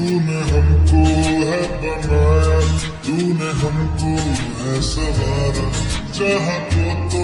तूने हमको है बनाया तूने हमको है सवारा चाहा तो तो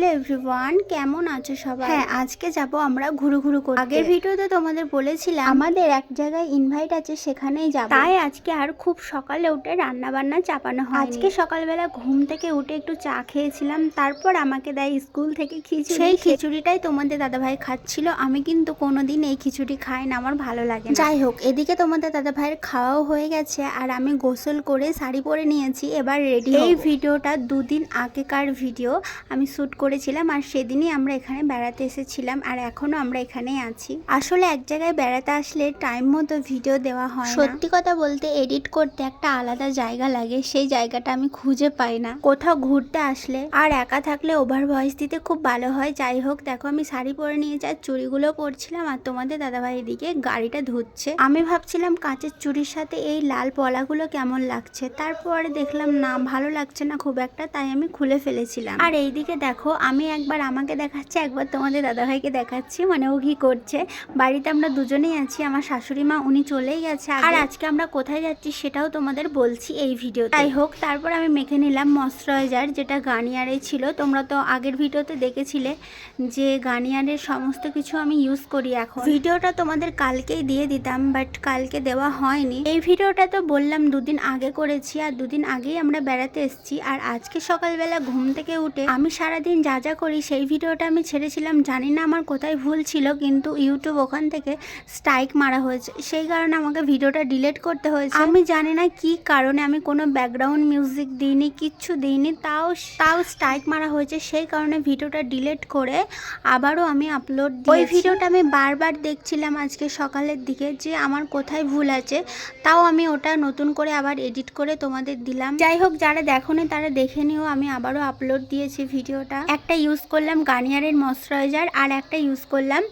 হ্যালো এভরিওয়ান কেমন আছো সবাই? হ্যাঁ আজকে যাব আমরা ঘুরু ঘুরু করতে। আগের ভিডিওতে তোমাদের বলেছিলাম আমাদের এক জায়গায় ইনভাইট আছে সেখানেই যাব। তাই আজকে আর খুব সকালে উঠে রান্না বান্না চাপানো হয় আজকে সকালবেলা ঘুম থেকে উঠে একটু চা খেয়েছিলাম তারপর আমাকে দেয় স্কুল থেকে খিচুড়ি সেই খিচুড়িটাই তোমাদের দাদাভাই খাচ্ছিল আমি কিন্তু কোনোদিন এই খিচুড়ি খাই না আমার ভালো লাগে যাই হোক এদিকে তোমাদের দাদাভাইয়ের খাওয়াও হয়ে গেছে আর আমি গোসল করে শাড়ি পরে নিয়েছি এবার রেডি এই ভিডিওটা দুদিন আগেকার ভিডিও আমি শ্যুট করেছিলাম আর সেদিনই আমরা এখানে বেড়াতে এসেছিলাম আর এখনও আমরা এখানেই আছি। আসলে এক জায়গায় বেড়াতে আসলে টাইম মতো ভিডিও দেওয়া হয় সত্যি কথা বলতে এডিট করতে একটা আলাদা জায়গা লাগে, সেই জায়গাটা আমি খুঁজে পাই না। কোথাও ঘুরতে আসলে আর একা থাকলে ওভার ভয়েস দিতে খুব ভালো হয়। যাই হোক, দেখো আমি শাড়ি পরে নিয়ে যাই চুড়িগুলো পরছিলাম আর তোমাদের দাদাভাই এদিকে গাড়িটা ধুচ্ছে। আমি ভাবছিলাম কাঁচের চুড়ির সাথে এই লাল পলাগুলো কেমন লাগছে, তারপরে দেখলাম না, ভালো লাগছে না খুব একটা, তাই আমি খুলে ফেলেছিলাম। আর এইদিকে দেখো আমি একবার আমাকে দেখাচ্ছি একবার তোমাদের দাদাভাইকে দেখাচ্ছি মানে ও কি করছে। বাড়িতে আমরা দুজনেই আছি আমার শাশুড়ি মা উনি চলেই গেছে আর আজকে আমরা কোথায় যাচ্ছি সেটাও তোমাদের বলছি এই ভিডিও তাই হোক তারপর আমি মেখে নিলাম ময়শ্চারাইজার যেটা গার্নিয়ারে ছিল। তোমরা তো আগের ভিডিওতে দেখেছিলে যে গার্নিয়ারের সমস্ত কিছু আমি ইউজ করি এখন। ভিডিওটা তোমাদের কালকেই দিয়ে দিতাম বাট কালকে দেওয়া হয়নি। এই ভিডিওটা তো বললাম দুদিন আগে করেছি আর দুদিন আগেই আমরা বেড়াতে এসেছি। আর আজকে সকালবেলা ঘুম থেকে উঠে আমি সারাদিন যা যা করি, সেই ভিডিওটা আমি ছেড়েছিলাম। জানি না আমার কোথায় ভুল ছিল, কিন্তু ইউটিউব ওখান থেকে স্ট্রাইক মারা হয়েছে। সেই কারণে আমাকে ভিডিওটা ডিলেট করতে হয়েছে। আমি জানি না কি কারণে আমি কোনো ব্যাকগ্রাউন্ড মিউজিক দিইনি, কিচ্ছু দিইনি, তাও তাও স্ট্রাইক মারা হয়েছে। সেই কারণে ভিডিওটা ডিলেট করে আবারও আমি আপলোড ওই ভিডিওটা আমি বারবার দেখছিলাম আজকে সকালের দিকে, যে আমার কোথায় ভুল আছে। তাও আমি ওটা নতুন করে আবার এডিট করে তোমাদের দিলাম। যাই হোক, যারা দেখোনি তারা দেখে নিও, আমি আবারও আপলোড দিয়েছি ভিডিওটা। একটা ইউজ করলাম গার্নিয়ারের ময়শ্চারাইজার আর একটা ইউজ করলাম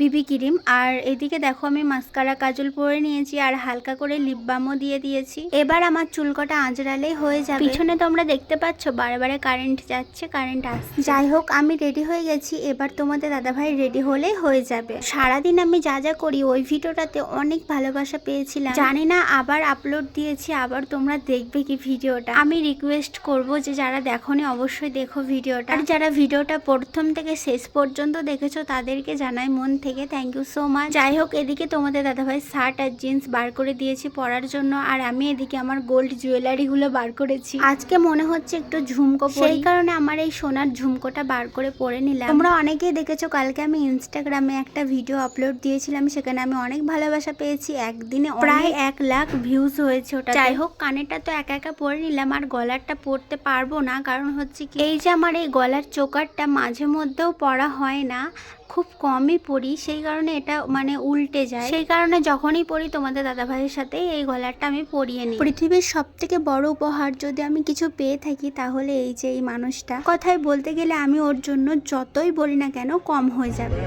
বিবি ক্রিম আর এদিকে দেখো আমি মাস্কারা কাজল পরে নিয়েছি আর হালকা করে লিপ বামও দিয়ে দিয়েছি। এবার আমার চুল কটা আঁচড়ালেই হয়ে যাবে। পিছনে তোমরা দেখতে পাচ্ছ বারে বারে কারেন্ট যাচ্ছে কারেন্ট আসছে। যাই হোক আমি রেডি হয়ে গেছি। এবার তোমাদের দাদাভাই রেডি হলেই হয়ে যাবে। সারাদিন আমি যা যা করি ওই ভিডিওটাতে অনেক ভালোবাসা পেয়েছিলাম। জানি না আবার আপলোড দিয়েছি আবার তোমরা দেখবে কি ভিডিওটা। আমি রিকোয়েস্ট করব যে যারা দেখোনি অবশ্যই দেখো ভিডিওটা। যারা ভিডিওটা প্রথম থেকে শেষ পর্যন্ত দেখেছ, তাদেরকে জানাই মন থেকে থ্যাংক ইউ সো মাচ যাই হোক, এদিকে তোমাদের দাদাভাই শার্ট আর জিন্স বার করে দিয়েছি পরার জন্য, আর আমি এদিকে আমার গোল্ড জুয়েলারি গুলো বার করেছি। আজকে মনে হচ্ছে একটু ঝুমকো সেই কারণে আমার এই সোনার ঝুমকোটা বার করে পরে নিলাম। তোমরা অনেকেই দেখেছ, কালকে আমি ইনস্টাগ্রামে একটা ভিডিও আপলোড দিয়েছিলাম, সেখানে আমি অনেক ভালোবাসা পেয়েছি। একদিনে প্রায় এক লাখ ভিউজ হয়েছে ওটা যাই হোক, কানেরটা তো একা একা পরে নিলাম, আর গলারটা পরতে পারব না, কারণ হচ্ছে কি এই যে আমার এই গলার চোকারটা মাঝে মধ্যেও পরা হয় না, খুব কমই পড়ি। সেই কারণে এটা মানে উল্টে যায়। সেই কারণে যখনই পড়ি তোমাদের দাদাভাইয়ের সাথে, এই গলারটা আমি পরিয়ে নিই। পৃথিবীর সব থেকে বড় উপহার যদি আমি কিছু পেয়ে থাকি, তাহলে এই যে এই মানুষটা। কথায় বলতে গেলে আমি ওর জন্য যতই বলি না কেন, কম হয়ে যাবে।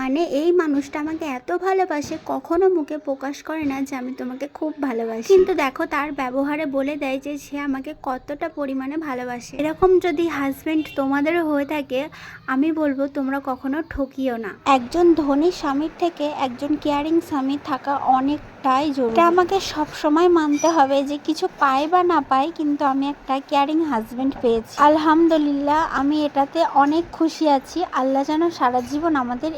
মানে এই মানুষটা আমাকে এত ভালোবাসে, কখনো মুখে প্রকাশ করে না যে আমি তোমাকে খুব ভালোবাসি। কিন্তু দেখো, তার ব্যবহারে বলে দেয় যে সে আমাকে কতটা পরিমাণে ভালোবাসে। এরকম যদি হাজবেন্ড তোমাদেরও হয়ে থাকে, আমি বলব তোমরা কখনো ঠকিও না। একজন ধনী স্বামীর থেকে একজন কেয়ারিং স্বামী থাকা অনেকটাই জরুরি। এটা আমাকে সব সময় মানতে হবে যে কিছু পাই বা না পাই কিন্তু আমি একটা কেয়ারিং হাজবেন্ড পেয়েছি। আলহামদুলিল্লাহ, আমি এটাতে অনেক খুশি আছি। আল্লাহ যেন সারা জীবন আমাদের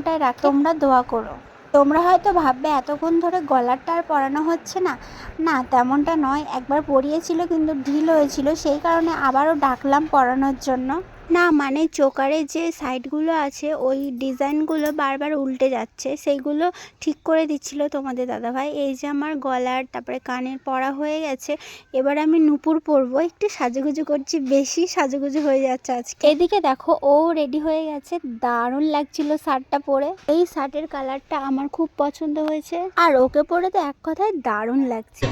এরকমটাই রাখে। তোমরা দোয়া করো। তোমরা হয়তো ভাববে, এতক্ষণ ধরে গলারটা আর পরানো হচ্ছে না। না, তেমনটা নয়। একবার পরিয়েছিল কিন্তু ঢিল হয়েছিল। সেই কারণে আবারও ডাকলাম পরানোর জন্য। না মানে চোকারের যে সাইডগুলো আছে ওই ডিজাইনগুলো বারবার উল্টে যাচ্ছে। সেইগুলো ঠিক করে দিচ্ছিল তোমাদের দাদাভাই। এই যে আমার গলার তারপরে কানের পরা হয়ে গেছে। এবার আমি নুপুর পরবো। একটু সাজুগুজু করছি বেশি সাজুগুজু হয়ে যাচ্ছে আজকে। এদিকে দেখো ও রেডি হয়ে গেছে। দারুণ লাগছিল শার্টটা পরে। এই শার্টের কালারটা আমার খুব পছন্দ হয়েছে। আর ওকে পরে তো এক কথায় দারুণ লাগছে।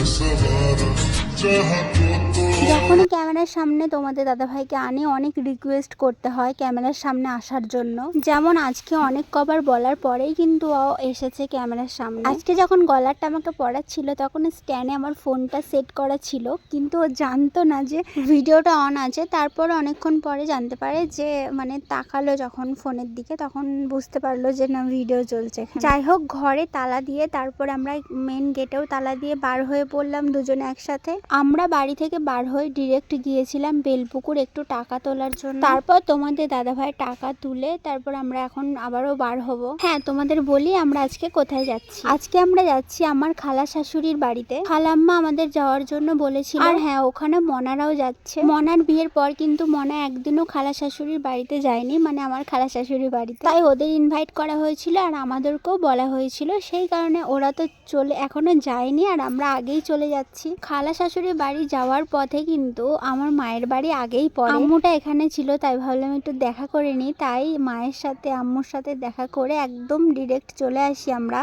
essa vara já arrancou যখনই ক্যামেরার সামনে তোমাদের দাদাভাইকে আনে, অনেক রিকোয়েস্ট করতে হয় ক্যামেরার সামনে আসার জন্য। যেমন আজকে অনেক কবার বলার পরেই কিন্তু ও এসেছে ক্যামেরার সামনে। আজকে যখন গলারটা আমাকে পড়াচ্ছিল তখন স্ট্যান্ডে আমার ফোনটা সেট করা ছিল। কিন্তু ও জানতো না যে ভিডিওটা অন আছে। তারপর অনেকক্ষণ পরে জানতে পারে যে মানে তাকালো যখন ফোনের দিকে, তখন বুঝতে পারল যে না ভিডিও চলছে যাই হোক, ঘরে তালা দিয়ে তারপর আমরা মেন গেটেও তালা দিয়ে বার হয়ে পড়লাম দুজনে একসাথে। আমরা বাড়ি থেকে বার হয়ে ডিরেক্ট গিয়েছিলাম বেলপুকুর একটু টাকা তোলার জন্য। তারপর তোমাদের দাদাভাই টাকা তুলে তারপর আমরা এখন আবারও বার হব। হ্যাঁ তোমাদের বলি আমরা আজকে কোথায় যাচ্ছি। আজকে আমরা যাচ্ছি আমার খালা শাশুড়ির বাড়িতে। খালাম্মা আমাদের যাওয়ার জন্য বলেছিল। আর হ্যাঁ ওখানে মনারাও যাচ্ছে। মনার বিয়ের পর কিন্তু মনা একদিনও খালা শাশুড়ির বাড়িতে যায়নি মানে আমার খালা শাশুড়ির বাড়িতে। তাই ওদের ইনভাইট করা হয়েছিল আর আমাদেরকেও বলা হয়েছিল। সেই কারণে ওরা তো চলে এখনও যায়নি আর আমরা আগেই চলে যাচ্ছি। খালা শাশুড়ির বাড়ি যাওয়ার পথে কিন্তু আমার মায়ের বাড়ি আগেই পড়ে। আম্মুটা এখানে ছিল, তাই ভাবলাম একটু দেখা করে নিই তাই মায়ের সাথে, আম্মুর সাথে দেখা করে একদম ডিরেক্ট চলে আসি আমরা।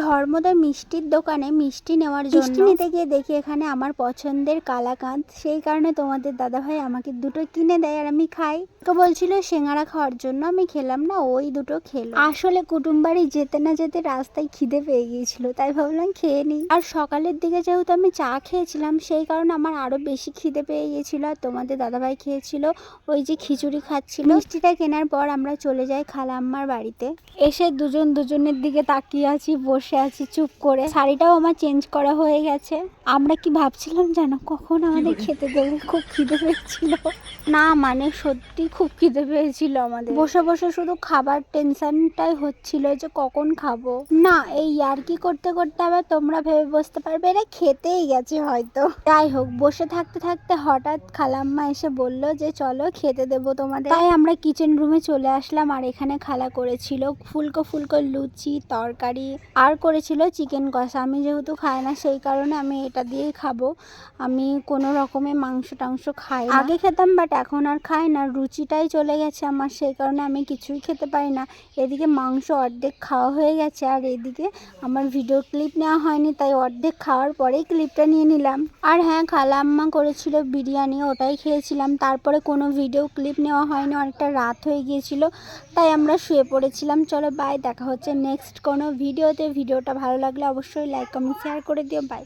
ধর্মদা মিষ্টির দোকানে মিষ্টি নেওয়ার জন্য মিষ্টি নিতে গিয়ে দেখি এখানে আমার পছন্দের কালাকাঁদ। সেই কারণে তোমাদের দাদাভাই আমাকে দুটো কিনে দেয় আর আমি খাই। তো বলছিল সিঙ্গারা খাওয়ার জন্য আমি খেলাম না ওই দুটো খেলো। আসলে কুটুম বাড়ি যেতে না যেতে রাস্তায় খিদে পেয়ে গিয়েছিল তাই ভাবলাম খেয়ে নিই। আর সকালের দিকে যেহেতু আমি চা খেয়েছিলাম সেই কারণে আমার আরও বেশি খিদে পেয়ে গিয়েছিল আর তোমাদের দাদাভাই খেয়েছিল ওই যে খিচুড়ি খাচ্ছিল। মিষ্টিটা কেনার পর আমরা চলে যাই খালাম্মার বাড়িতে। এসে দুজন দুজনের দিকে তাকিয়ে আছি বসে আছি, চুপ করে। শাড়িটাও আমার চেঞ্জ করা হয়ে গেছে। আমরা কি ভাবছিলাম জানো কখন আমাদের খেতে দেবে? খুব খিদে পেয়েছিল। না মানে সত্যি খুব খিদে পেয়েছিল আমাদের। বসে বসে শুধু খাবার টেনশনটাই হচ্ছিল যে কখন খাব। না, এই আর কি করতে করতে আবার তোমরা ভেবে বসতে পারবে এটা খেতেই গেছে হয়তো। যাই হোক, বসে থাকতে থাকতে হঠাৎ খালাম্মা এসে বলল যে চলো খেতে দেবো তোমাদের। তাই আমরা কিচেন রুমে চলে আসলাম আর এখানে খালা করেছিল ফুলকো ফুলকো লুচি, তরকারি আর করেছিল চিকেন কষা। আমি যেহেতু খাই না, সেই কারণে আমি এটা দিয়েই খাব। আমি কোনো রকমের মাংস টাংস খাই আগে খেতাম বাট এখন আর খাই না। রুচিটাই চলে গেছে আমার, সেই কারণে আমি কিছুই খেতে পারি না। এদিকে মাংস অর্ধেক খাওয়া হয়ে গেছে, আর এদিকে আমার ভিডিও ক্লিপ নেওয়া হয়নি, তাই অর্ধেক খাওয়ার পরেই ক্লিপটা নিয়ে নিলাম। আর হ্যাঁ খালা আম্মা করেছিল বিরিয়ানি, ওটাই খেয়েছিলাম। তারপরে কোনো ভিডিও ক্লিপ নেওয়া হয়নি, অনেকটা রাত হয়ে গিয়েছিল। তাই আমরা শুয়ে পড়েছিলাম। চলো বাই দেখা হচ্ছে নেক্সট কোনো ভিডিওতে ভিডিওটা ভালো লাগলে অবশ্যই লাইক কমেন্ট শেয়ার করে দিও। বাই